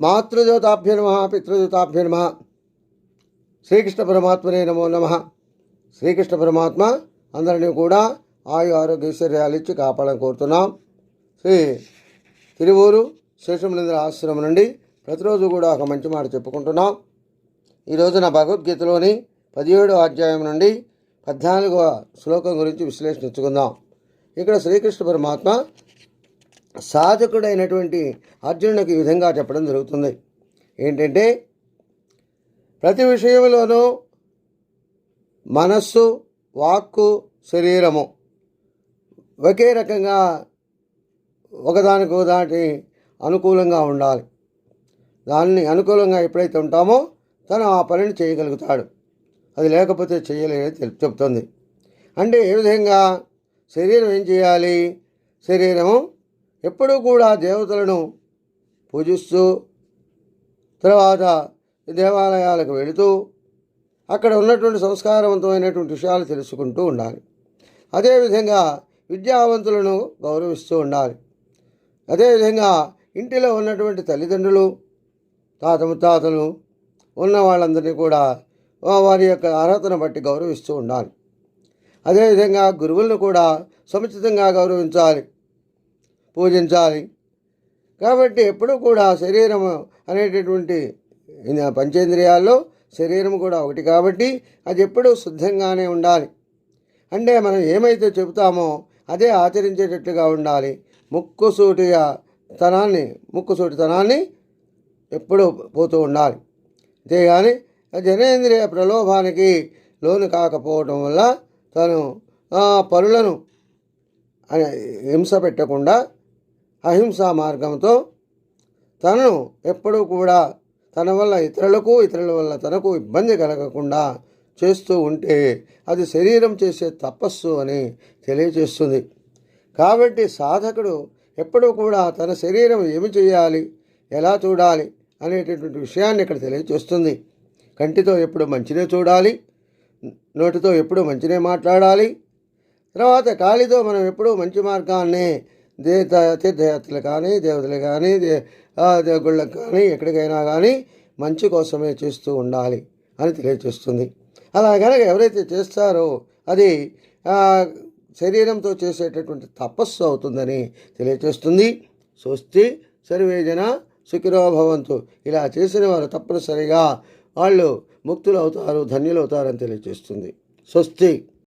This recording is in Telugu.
మాతృదేవతాభ్య నమ పితృదేవతాభ్య నమ. శ్రీకృష్ణ పరమాత్మనే నమో నమ. శ్రీకృష్ణ పరమాత్మ అందరినీ కూడా ఆయు ఆరోగ్య ఐశ్వర్యాలు ఇచ్చి కాపాడని కోరుతున్నాం. శ్రీ తిరువూరు శేషములేంద్ర ఆశ్రమం నుండి ప్రతిరోజు కూడా ఒక మంచి మాట చెప్పుకుంటున్నాం. ఈరోజు నా భగవద్గీతలోని పదిహేడో అధ్యాయం నుండి పద్నాలుగవ శ్లోకం గురించి విశ్లేషించుకుందాం ఇక్కడ శ్రీకృష్ణ పరమాత్మ సాధకుడైనటువంటి అర్జునుడికి ఈ విధంగా చెప్పడం జరుగుతుంది. ఏంటంటే ప్రతి విషయంలోనూ మనస్సు వాక్కు శరీరము ఒకే రకంగా ఒకదానికి ఒకదానికి అనుకూలంగా ఉండాలి. దాన్ని అనుకూలంగా ఎప్పుడైతే ఉంటామో తను ఆ పనిని చేయగలుగుతాడు. అది లేకపోతే చేయలేదని తెలుపు చెప్తుంది. అంటే ఏ విధంగా శరీరం ఏం చేయాలి? శరీరము ఎప్పుడూ కూడా దేవతలను పూజిస్తూ తర్వాత దేవాలయాలకు వెళుతూ అక్కడ ఉన్నటువంటి సంస్కారవంతమైనటువంటి విషయాలు తెలుసుకుంటూ ఉండాలి. అదేవిధంగా విద్యావంతులను గౌరవిస్తూ ఉండాలి. అదేవిధంగా ఇంటిలో ఉన్నటువంటి తల్లిదండ్రులు తాత ముత్తాతలు ఉన్న వాళ్ళందరినీ కూడా వారి యొక్క అర్హతను బట్టి గౌరవిస్తూ ఉండాలి. అదేవిధంగా గురువులను కూడా సముచితంగా గౌరవించాలి. పూజించాలి. కాబట్టి ఎప్పుడూ కూడా శరీరము అనేటటువంటి పంచేంద్రియాల్లో శరీరం కూడా ఒకటి కాబట్టి అది ఎప్పుడూ శుద్ధంగానే ఉండాలి. అంటే మనం ఏమైతే చెబుతామో అదే ఆచరించేటట్లుగా ఉండాలి. ముక్కుసూటిగా తనాన్ని ముక్కుసూటితనాన్ని ఎప్పుడూ పోతూ ఉండాలి. అంతేగాని జనేంద్రియ ప్రలోభానికి లోను కాకపోవటం వల్ల తను పనులను హింస పెట్టకుండా అహింసా మార్గంతో తనను ఎప్పుడూ కూడా తన వల్ల ఇతరులకు ఇతరుల వల్ల తనకు ఇబ్బంది కలగకుండా చేస్తూ ఉంటే అది శరీరం చేసే తపస్సు అని తెలియజేస్తుంది. కాబట్టి సాధకుడు ఎప్పుడూ కూడా తన శరీరం ఏమి చేయాలి ఎలా చూడాలి అనేటటువంటి విషయాన్ని ఇక్కడ తెలియజేస్తుంది. కంటితో ఎప్పుడు మంచినే చూడాలి నోటితో ఎప్పుడు మంచినే మాట్లాడాలి తర్వాత కాలితో మనం ఎప్పుడూ మంచి మార్గాన్ని దే తీర్థయాత్రలు కానీ దేవతలు కానీ దే గుళ్ళకు కానీ ఎక్కడికైనా కానీ మంచి కోసమే చేస్తూ ఉండాలి అని తెలియజేస్తుంది. అలా కనుక ఎవరైతే చేస్తారో అది శరీరంతో చేసేటటువంటి తపస్సు అవుతుందని తెలియచేస్తుంది స్వస్తి సర్వేజన సుఖిరోభవంతు ఇలా చేసిన వారు తప్పనిసరిగా వాళ్ళు ముక్తులు అవుతారు ధన్యులు అవుతారని తెలియజేస్తుంది. స్వస్తి.